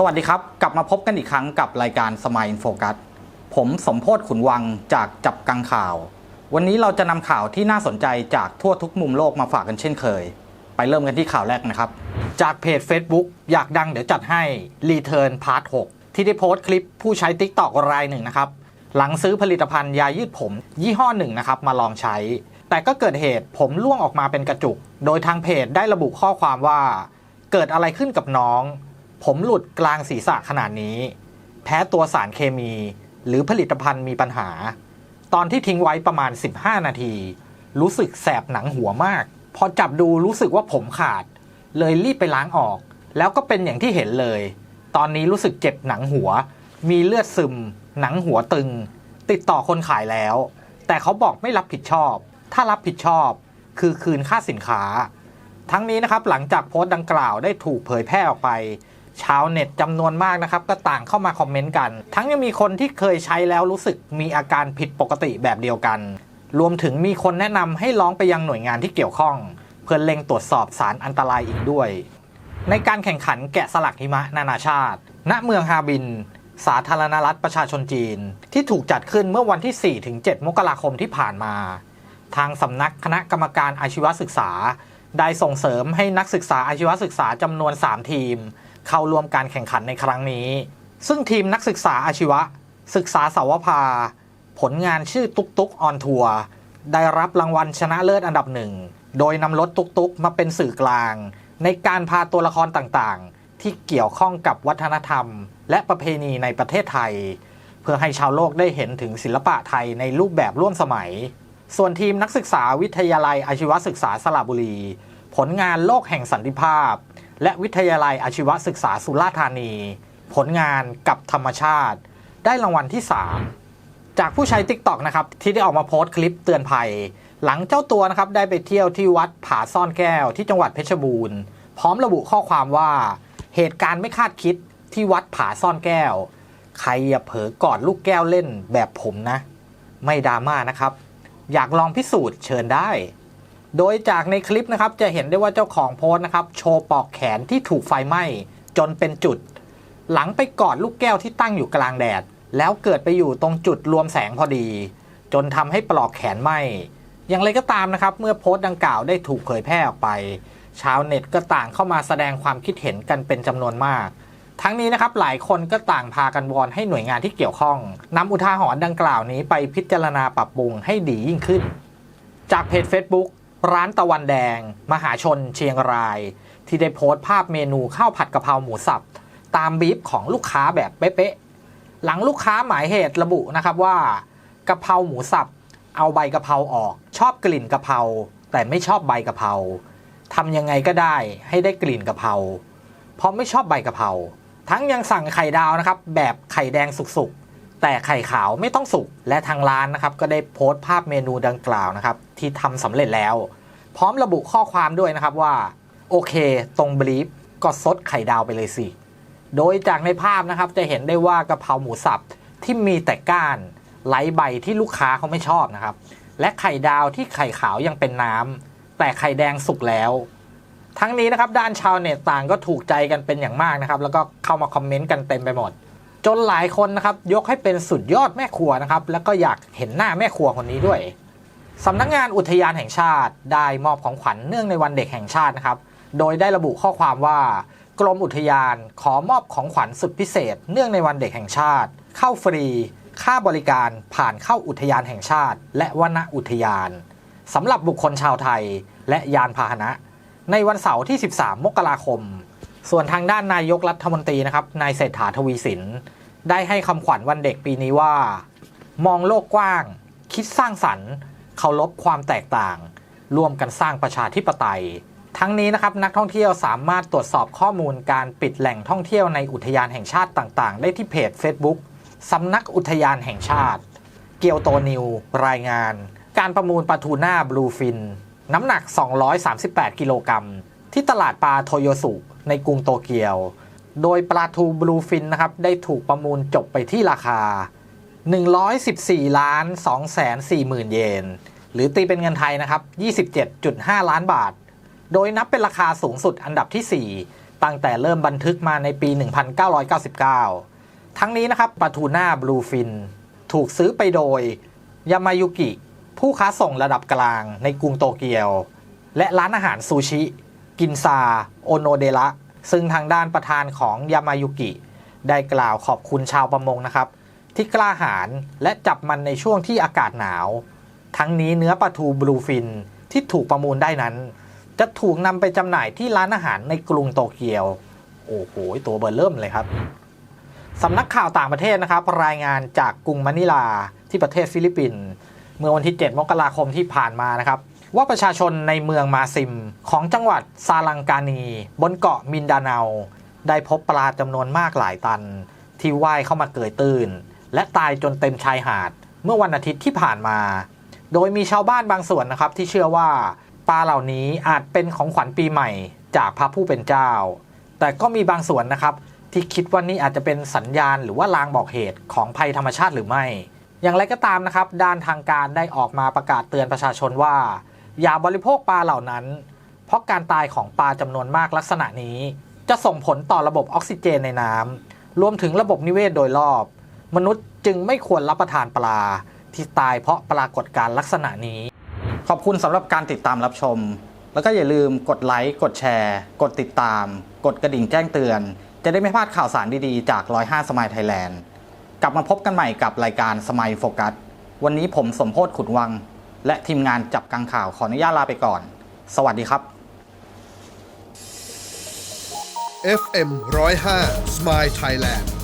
สวัสดีครับ กลับมาพบกันอีกครั้งกับรายการสมายอินโฟกัสผมสมโพศขุนวังจากจับกังข่าว วันนี้เราจะนำข่าวที่น่าสนใจจากทั่วทุกมุมโลกมาฝากกันเช่นเคย ไปเริ่มกันที่ข่าวแรกนะครับ จากเพจ Facebook อยากดังเดี๋ยวจัดให้ Return Part 6ที่ได้โพสต์คลิปผู้ใช้ TikTok รายหนึ่งนะครับ หลังซื้อผลิตภัณฑ์ยายืดผม ยี่ห้อหนึ่งนะครับมาลองใช้ แต่ก็เกิดเหตุผมร่วงออกมาเป็นกระจุก โดยทางเพจได้ระบุข้อความว่า เกิดอะไรขึ้นกับน้อง ผมหลุดกลางศีรษะขนาดนี้ แพ้ตัวสารเคมี หรือผลิตภัณฑ์มีปัญหา ตอนที่ทิ้งไว้ประมาณ 15 นาที รู้สึกแสบหนังหัวมาก พอจับดูรู้สึกว่าผมขาด เลยรีบไปล้างออก แล้วก็เป็นอย่างที่เห็นเลย ตอนนี้รู้สึกเจ็บหนังหัว มีเลือดซึม หนังหัวตึง ติดต่อคนขายแล้ว แต่เขาบอกไม่รับผิดชอบ ถ้ารับผิดชอบ คือคืนค่าสินค้า ทั้งนี้นะครับหลังจากโพสต์ดังกล่าวได้ถูกเผยแพร่ออกไป ชาวเน็ตจำนวนมากนะครับ ก็ต่างเข้ามาคอมเมนต์กัน ทั้งยังมีคนที่เคยใช้แล้วรู้สึกมีอาการผิดปกติแบบเดียวกัน รวมถึงมีคนแนะนำให้ร้องไปยังหน่วยงานที่เกี่ยวข้อง เพื่อเล็งตรวจสอบสารอันตรายอีกด้วย ในการแข่งขันแกะสลักหิมะนานาชาติ ณเมืองฮาบิน สาธารณรัฐประชาชนจีน ที่ถูกจัดขึ้นเมื่อวันที่ 4-7 มกราคมที่ผ่านมา ทางสำนักคณะกรรมการอาชีวศึกษา ได้ส่งเสริมให้นักศึกษาอาชีวศึกษาจำนวน 3 ทีม เข้าร่วมการแข่งขันในครั้งนี้ ซึ่งทีมนักศึกษาอาชีวะ ศึกษาสาวภา ผลงานชื่อตุกตุกออนทัวร์ได้รับรางวัลชนะเลิศอันดับหนึ่ง โดยนำรถตุกตุกมาเป็นสื่อกลาง ในการพาตัวละครต่างๆ ที่เกี่ยวข้องกับวัฒนธรรม และประเพณีในประเทศไทย เพื่อให้ชาวโลกได้เห็นถึงศิลปะไทยในรูปแบบร่วมสมัย ส่วนทีมนักศึกษาวิทยาลัยอาชีวศึกษาสระบุรี ผลงานโลกแห่งสันติภาพ และวิทยาลัยอาชีวศึกษาสุราษฎร์ธานี ผลงานกับธรรมชาติ ได้รางวัลที่ 3 จากผู้ใช้ TikTok นะครับ ที่ได้ออกมาโพสต์คลิปเตือนภัย หลังเจ้าตัวนะครับ ได้ไปเที่ยวที่วัดผาซ่อนแก้วที่จังหวัดเพชรบูรณ์ พร้อมระบุข้อความว่า เหตุการณ์ไม่คาดคิดที่วัดผาซ่อนแก้ว ใครอย่าเผลอกอดลูกแก้วเล่นแบบผมนะ ไม่ดราม่านะครับ อยากลองพิสูจน์เชิญได้ โดยจากในคลิปนะครับจะเห็นได้ว่าเจ้าของโพสต์นะครับ โชว์ปลอกแขนที่ถูกไฟไหม้จนเป็นจุด หลังไปกอดลูกแก้วที่ตั้งอยู่กลางแดด แล้วเกิดไปอยู่ตรงจุดรวมแสงพอดี จนทำให้ปลอกแขนไหม้อย่างไรก็ตามนะครับ เมื่อโพสต์ดังกล่าวได้ถูกเผยแพร่ออกไป ชาวเน็ตก็ต่างเข้ามาแสดงความคิดเห็นกันเป็นจำนวนมาก ทั้งนี้นะครับหลายคนก็ต่างพากันวอนให้หน่วยงานที่เกี่ยวข้องนำอุทาหรณ์ดังกล่าวนี้ไปพิจารณาปรับปรุงให้ดียิ่งขึ้น จากเพจ Facebook ร้านตะวันแดง มหาชนเชียงราย ที่ได้โพสต์ภาพเมนูข้าวผัดกะเพราหมูสับ ตามบีฟของลูกค้าแบบเป๊ะๆหลังลูกค้าหมายเหตุระบุนะครับว่ากะเพราหมูสับ เอาใบกะเพราออก ชอบกลิ่นกะเพราแต่ไม่ชอบใบกะเพราทำยังไงก็ได้ให้ได้กลิ่นกะเพราเพราะไม่ชอบใบกะเพราทั้งยังสั่งไข่ดาวนะครับ แบบไข่แดงสุกๆ แต่ไข่ขาวไม่ต้องสุกและทางร้านนะครับก็ได้โพสต์ภาพเมนูดังกล่าวนะครับที่ทำสำเร็จแล้ว พร้อมระบุข้อความด้วยนะครับว่า โอเค ตรงบลีฟก็ซดไข่ดาวไปเลยสิ โดยจากในภาพนะครับจะเห็นได้ว่ากะเพราหมูสับที่มีแต่ก้านไร้ใบที่ลูกค้าเขาไม่ชอบนะครับ และไข่ดาวที่ไข่ขาวยังเป็นน้ำแต่ไข่แดงสุกแล้ว ทั้งนี้นะครับด้านชาวเน็ตต่างก็ถูกใจกันเป็นอย่างมากนะครับ แล้วก็เข้ามาคอมเมนต์กันเต็มไปหมด จนหลายคนนะครับยกให้เป็นสุดยอดแม่ครัวนะครับ แล้วก็อยากเห็นหน้าแม่ครัวคนนี้ด้วยสำนักงานอุทยานแห่งชาติได้มอบของขวัญเนื่องในวันเด็กแห่งชาตินะครับ โดยได้ระบุข้อความว่ากรมอุทยานขอมอบของขวัญสุดพิเศษ เนื่องในวันเด็กแห่งชาติ เข้าฟรี ค่าบริการผ่านเข้าอุทยานแห่งชาติ และวนอุทยานสำหรับบุคคลชาวไทยและยานพาหนะ ในวันเสาร์ที่ 13 มกราคม ส่วนทางด้านนายกรัฐมนตรีนะครับนายเศรษฐาทวีสิน ได้ให้คำขวัญวันเด็กปีนี้ว่า มองโลกกว้าง คิดสร้างสรรค์เคารพความแตกต่าง ร่วมกันสร้างประชาธิปไตย ทั้งนี้นะครับนักท่องเที่ยวสามารถตรวจสอบข้อมูลการปิดแหล่งท่องเที่ยวในอุทยานแห่งชาติต่าง ๆ ได้ที่เพจ Facebook สำนักอุทยานแห่งชาติ เกียวโตนิวรายงาน การประมูลปลาทูน่าบลูฟิน น้ำหนัก 238 กิโลกรัมที่ตลาดปลาโทโยสุ ในกรุงโตเกียว โดยปลาทูบลูฟินนะครับได้ถูกประมูลจบไปที่ราคา 114ล้าน2แสน4หมื่นเยน หรือตีเป็นเงินไทยนะครับ 27.5 ล้านบาท โดยนับเป็นราคาสูงสุดอันดับที่ 4 ตั้งแต่เริ่มบันทึกมาในปี 1999 ทั้งนี้นะครับปลาทูน่าบลูฟินถูกซื้อไปโดยยามายุกิผู้ค้าส่งระดับกลางในกรุงโตเกียว และร้านอาหารซูชิ กินซาโอโนเดระซึ่งทางด้านประธานของยามายุกิ ได้กล่าวขอบคุณชาวประมงนะครับ ที่กล้าหาญและจับมันในช่วงที่อากาศหนาว ทั้งนี้เนื้อปลาทูบลูฟินที่ถูกประมูลได้นั้น จะถูกนำไปจำหน่ายที่ร้านอาหารในกรุงโตเกียว โอ้โห ตัวเบอร์เริ่มเลยครับสำนักข่าวต่างประเทศนะครับ รายงานจากกรุงมะนิลาที่ประเทศฟิลิปปินส์เมื่อวันที่ 7 มกราคมที่ผ่านมานะครับ ว่าประชาชนในเมืองมาซิม ของจังหวัดซาลังกานี บนเกาะมินดาเนา ได้พบปลาจำนวนมากหลายตัน ที่ว่ายเข้ามาเกยตื้น และตายจนเต็มชายหาด เมื่อวันอาทิตย์ที่ผ่านมา โดยมีชาวบ้านบางส่วนนะครับที่เชื่อว่าปลาเหล่านี้อาจเป็นของขวัญปีใหม่จากพระผู้เป็นเจ้า แต่ก็มีบางส่วนนะครับ ที่คิดว่านี่อาจจะเป็นสัญญาณหรือว่าลางบอกเหตุของภัยธรรมชาติหรือไม่ อย่างไรก็ตามนะครับ ด้านทางการได้ออกมาประกาศเตือนประชาชนว่า อย่าบริโภคปลาเหล่านั้น เพราะการตายของปลาจำนวนมากลักษณะนี้ จะส่งผลต่อระบบออกซิเจนในน้ำรวมถึงระบบนิเวศโดยรอบ มนุษย์จึงไม่ควรรับประทานปลาที่ตายเพราะปรากฏการลักษณะนี้ ขอบคุณสำหรับการติดตามรับชม แล้วก็อย่าลืมกดไลค์ กดแชร์ กดติดตาม กดกระดิ่งแจ้งเตือน จะได้ไม่พลาดข่าวสารดีๆ จาก 105สมายไทยแลนด์ กลับมาพบกันใหม่กับรายการสมายโฟกัส วันนี้ผมสมโพศขุนวัง และทีมงานจับกังข่าวขออนุญาตลาไปก่อน สวัสดีครับ FM 105 Smile Thailand